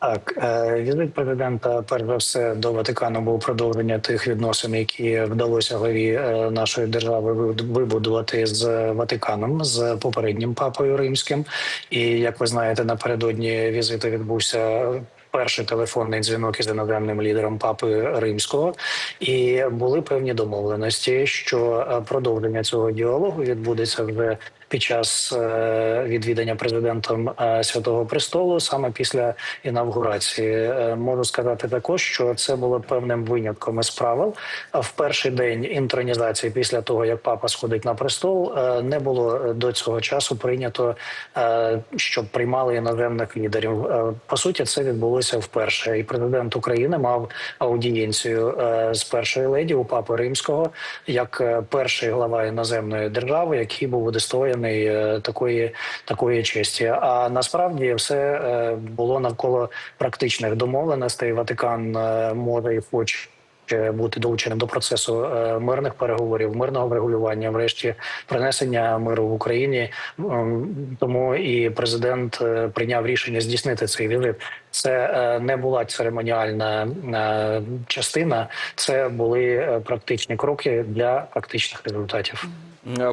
Так, е, візит президента, перш за все, до Ватикану був продовження тих відносин, які вдалося главі е, нашої держави вибудувати з Ватиканом, з попереднім папою римським. І як ви знаєте, напередодні візиту відбувся. Перший телефонний дзвінок із іноземним лідером папи римського, і були певні домовленості, що е, продовження цього діалогу відбудеться вже під час е, відвідання президентом е, Святого Престолу, саме після інавгурації. Е, Можу сказати також, що це було певним винятком із правил. В перший день інтронізації, після того як папа сходить на престол, не було до цього часу прийнято, щоб приймали іноземних лідерів. По суті, це відбулося вперше, і президент України мав аудієнцію з першої леді у папи римського як перший глава іноземної держави, який був удостоєний е, такої такої честі. А насправді все е, було навколо практичних домовленостей. Ватикан е, може і хоче. Бути долученим до процесу мирних переговорів, мирного врегулювання, врешті принесення миру в Україні. Тому і президент прийняв рішення здійснити цей візит. Це не була церемоніальна частина, це були практичні кроки для практичних результатів.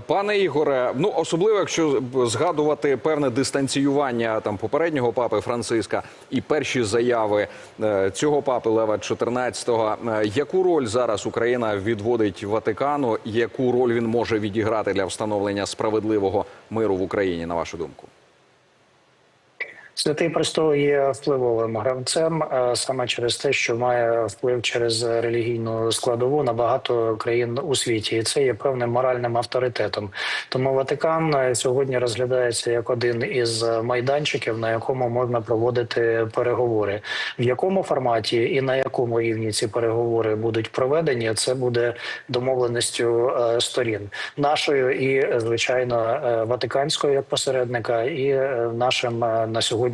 Пане Ігоре, ну особливо якщо згадувати певне дистанціювання там попереднього папи Франциска і перші заяви е, цього папи Лева XIV, е, яку роль зараз Україна відводить Ватикану? Яку роль він може відіграти для встановлення справедливого миру в Україні, на вашу думку? Святий престол є впливовим гравцем е, саме через те, що має вплив через релігійну складову на багато країн у світі, і це є певним моральним авторитетом. Тому Ватикан е, сьогодні розглядається як один із майданчиків, на якому можна проводити переговори. В якому форматі і на якому рівні ці переговори будуть проведені, це буде домовленістю е, сторін нашою і звичайно ватиканською як посередника, і нашим на сьогодні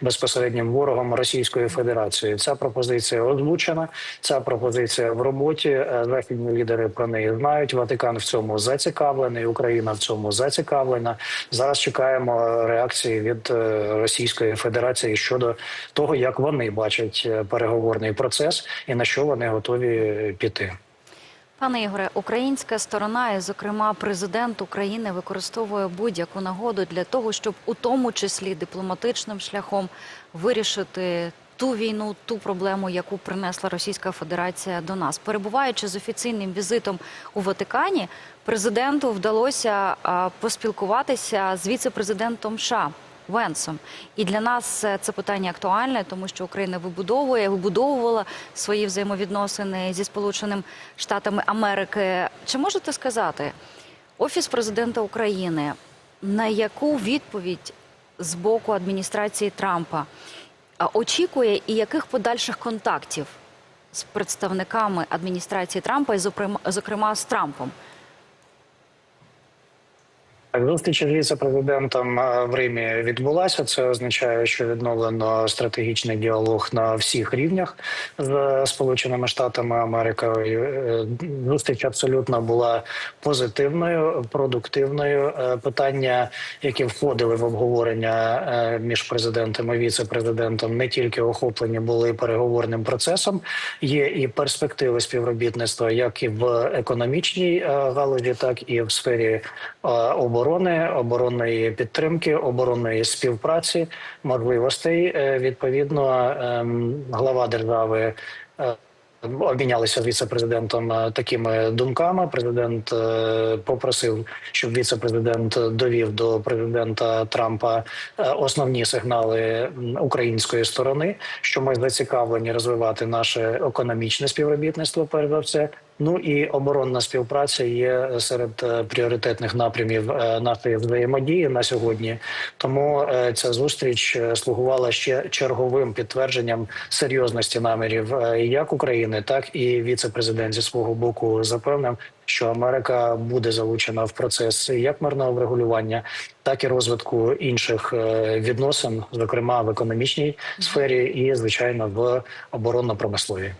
безпосереднім ворогом Російської Федерації. Ця пропозиція озвучена. Ця пропозиція в роботі. Е, Західні лідери про неї знають. Ватикан в цьому зацікавлений. Україна в цьому зацікавлена. Зараз чекаємо реакції від е, Російської Федерації щодо того, як вони бачать е, переговорний процес і на що вони готові піти. Пане Ігоре, українська сторона, і, зокрема, президент України використовує будь-яку нагоду для того, щоб у тому числі дипломатичним шляхом вирішити ту війну, ту проблему, яку принесла Російська Федерація до нас. Перебуваючи з офіційним візитом у Ватикані, президенту вдалося поспілкуватися з віце-президентом США. Венсом. І для нас е, це питання актуальне, тому що Україна вибудовує, вибудовувала свої взаємовідносини зі Сполученими Штатами Америки. Чи можете сказати, Офіс президента України на яку відповідь з боку адміністрації Трампа очікує і яких подальших контактів з представниками адміністрації Трампа, і зокрема, зокрема з Трампом? Так, зустріч віце-президентом е, в Римі відбулася. Це означає, що відновлено стратегічний діалог на всіх рівнях з Сполученими Штатами Америки. Е, Зустріч абсолютно була позитивною, продуктивною. Е, Питання, які входили в обговорення між президентом і віце-президентом, не тільки охоплені були переговорним процесом. Є і перспективи співробітництва, як і в економічній галузі, так і в сфері е, оборони, оборонної підтримки, оборонної співпраці, можливостей. Е, Відповідно, ем, глава держави. е, Обмінялися з віце-президентом е, такими думками. Президент попросив, щоб віце-президент довів до президента Трампа основні сигнали української сторони, що ми зацікавлені розвивати наше економічне співробітництво. Перш за все. Ну і оборонна співпраця є серед е, пріоритетних напрямів е, нашої взаємодії на сьогодні. Тому е, ця зустріч слугувала ще черговим підтвердженням серйозності намірів як України, так і віце-президент зі свого боку запевнив, що Америка буде залучена в процес як мирного врегулювання, так і розвитку інших відносин, зокрема в економічній сфері і звичайно в оборонно-промисловій.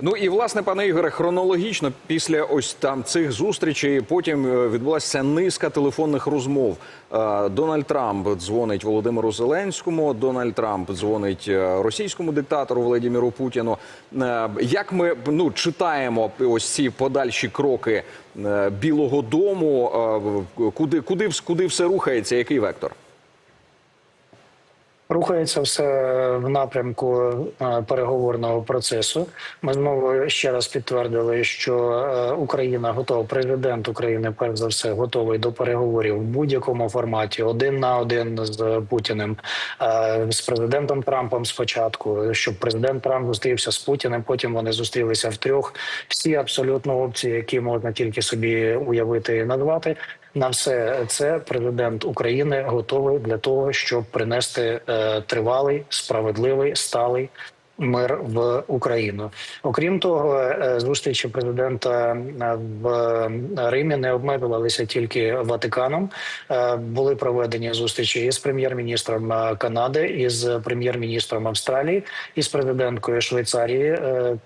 Ну і власне, пане Ігоре, хронологічно після ось там цих зустрічей потім е, відбулася низка телефонних розмов. Е, Дональд Трамп дзвонить Володимиру Зеленському. Дональд Трамп дзвонить е, російському диктатору Владимиру Путіну. Як ми ну читаємо ось ці подальші кроки Білого Дому? Куди куди куди все рухається? Який вектор? Рухається все в напрямку е, переговорного процесу. Ми знову ще раз підтвердили, що е, Україна готова. Президент України, перш за все, готовий до переговорів в будь-якому форматі, один на один з Путіним, е, з президентом Трампом спочатку, щоб президент Трамп зустрівся з Путіним. Потім вони зустрілися втрьох. Всі абсолютно опції, які можна тільки собі уявити і назвати. На все це президент України готовий для того, щоб принести тривалий, справедливий, сталий мир в Україну. Окрім того, е, зустрічі президента е, в Римі не обмежувалися тільки Ватиканом. Е, Були проведені зустрічі із прем'єр-міністром Канади, із прем'єр-міністром Австралії, із президенткою Швейцарії.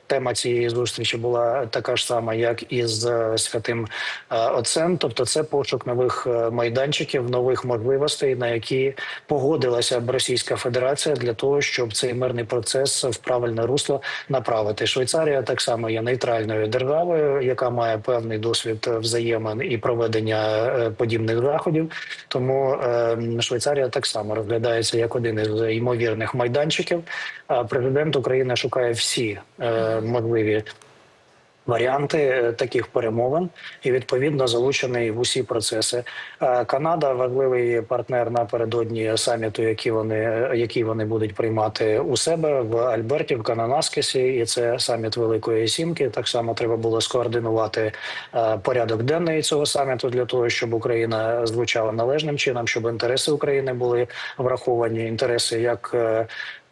Тема цієї зустрічі була така ж сама, як і з святим отцем. Тобто, це пошук нових майданчиків, нових можливостей, на які погодилася Російська Федерація для того, щоб цей мирний процес в правильне русло направити. Швейцарія так само є нейтральною державою, яка має певний досвід взаємин і проведення е, подібних заходів. Тому е, Швейцарія так само розглядається як один із ймовірних майданчиків. А президент України шукає всі е, можливі варіанти е, таких перемовин і відповідно залучений в усі процеси. Е, Канада важливий партнер напередодні саміту, які вони е, який вони будуть приймати у себе в Альберті, в Кананаскесі, і це саміт Великої Сімки. Так само треба було скоординувати порядок денний цього саміту для того, щоб Україна звучала належним чином, щоб інтереси України були враховані. Інтереси як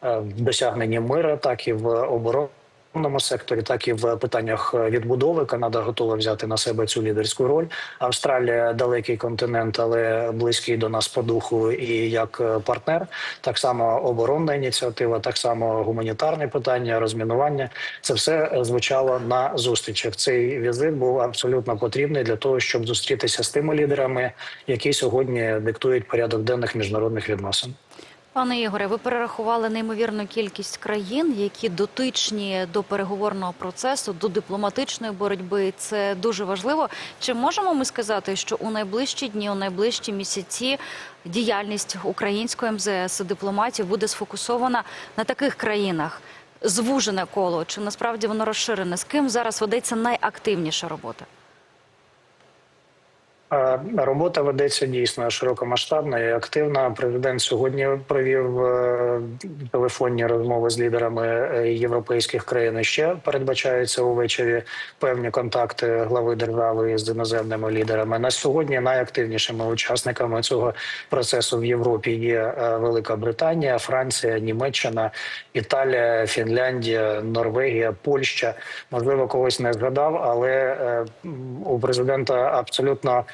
в досягненні мира, так і в обороні оборонному секторі, так і в питаннях відбудови. Канада готова взяти на себе цю лідерську роль. Австралія далекий континент, але близький до нас по духу і як партнер. Так само оборонна ініціатива, так само гуманітарне питання, розмінування. Це все звучало на зустрічах. Цей візит був абсолютно потрібний для того, щоб зустрітися з тими лідерами, які сьогодні диктують порядок денних міжнародних відносин. Пане Ігоре, ви перерахували неймовірну кількість країн, які дотичні до переговорного процесу, до дипломатичної боротьби. Це дуже важливо. Чи можемо ми сказати, що у найближчі дні, у найближчі місяці діяльність української МЗС дипломатів буде сфокусована на таких країнах? Звужене коло чи насправді воно розширене? З ким зараз ведеться найактивніша робота? Робота ведеться дійсно широкомасштабна і активна. Президент сьогодні провів е, телефонні розмови з лідерами е, європейських країн. Ще передбачаються увечері певні контакти глави держави з іноземними лідерами. На сьогодні найактивнішими учасниками цього процесу в Європі є е, Велика Британія, Франція, Німеччина, Італія, Фінляндія, Норвегія, Польща. Можливо, когось не згадав, але у президента абсолютно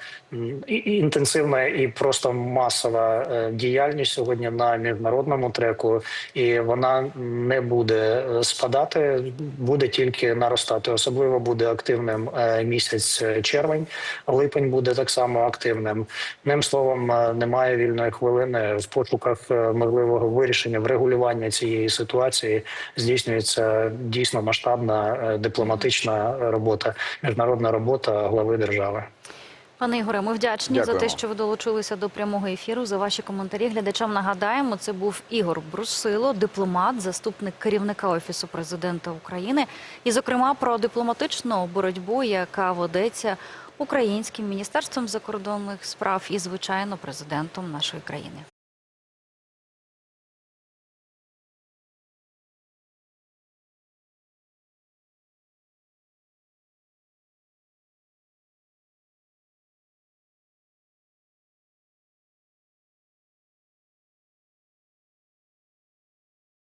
інтенсивна і просто масова е, діяльність сьогодні на міжнародному треку, і вона не буде е, спадати, буде тільки наростати. Особливо буде активним е, місяць червень, липень буде так само активним. Ним словом, немає вільної хвилини в пошуках можливого вирішення врегулювання цієї ситуації. Здійснюється дійсно масштабна дипломатична робота, міжнародна робота глави держави. Пане Ігоре, ми вдячні за те, що ви долучилися до прямого ефіру. За ваші коментарі глядачам нагадаємо, це був Ігор Брусило, дипломат, заступник керівника офісу президента України, і, зокрема, про дипломатичну боротьбу, яка ведеться українським міністерством закордонних справ і, звичайно, президентом нашої країни.